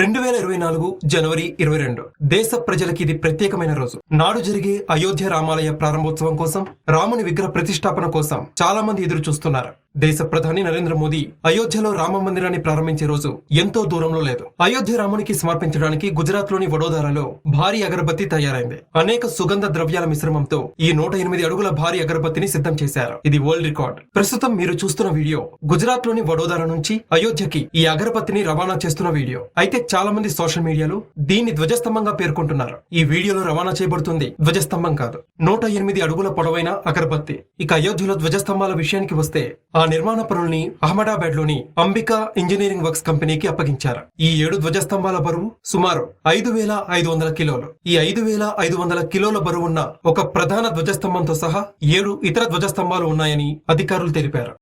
రెండు వేల ఇరవై నాలుగు జనవరి ఇరవై రెండు. దేశ ప్రజలకి ఇది ప్రత్యేకమైన రోజు. నాడు జరిగే అయోధ్య రామాలయ ప్రారంభోత్సవం కోసం రాముని విగ్రహ ప్రతిష్టాపన కోసం చాలా మంది ఎదురు చూస్తున్నారు దేశ ప్రధాని నరేంద్ర మోదీ అయోధ్యలో రామ మందిరాన్ని ప్రారంభించే రోజు ఎంతో దూరంలో లేదు. అయోధ్య రామునికి సమర్పించడానికి గుజరాత్లోని వడోదరాలో భారీ అగరబత్తి తయారైంది. అనేక సుగంధ ద్రవ్యాల మిశ్రమంతో ఈ నూట ఎనిమిది అడుగుల భారీ అగరబత్తిని సిద్ధం చేశారు. ఇది వరల్డ్ రికార్డ్. ప్రస్తుతం మీరు చూస్తున్న వీడియో గుజరాత్లోని వడోదర నుంచి అయోధ్యకి ఈ అగరబత్తిని రవాణా చేస్తున్న వీడియో. అయితే చాలా మంది సోషల్ మీడియాలో దీన్ని ధ్వజస్తంభంగా పేర్కొంటున్నారు. ఈ వీడియోలో రవాణా చేయబడుతుంది ధ్వజస్తంభం కాదు. నూట ఎనిమిది అడుగుల పొడవైన అగరబత్తి. ఇక అయోధ్యలో ధ్వజస్తంభాల విషయానికి వస్తే ఆ నిర్మాణ పనుల్ని అహ్మదాబాద్లోని అంబికా ఇంజనీరింగ్ వర్క్స్ కంపెనీకి అప్పగించారు. ఈ ఏడు ధ్వజస్తంభాల బరువు సుమారు ఐదు వేల ఐదు వందల కిలోలు. ఈ ఐదు వేల ఐదు వందల కిలోల బరువున్న ఒక ప్రధాన ధ్వజస్తంభంతో సహా ఏడు ఇతర ధ్వజస్తంభాలు ఉన్నాయని అధికారులు తెలిపారు.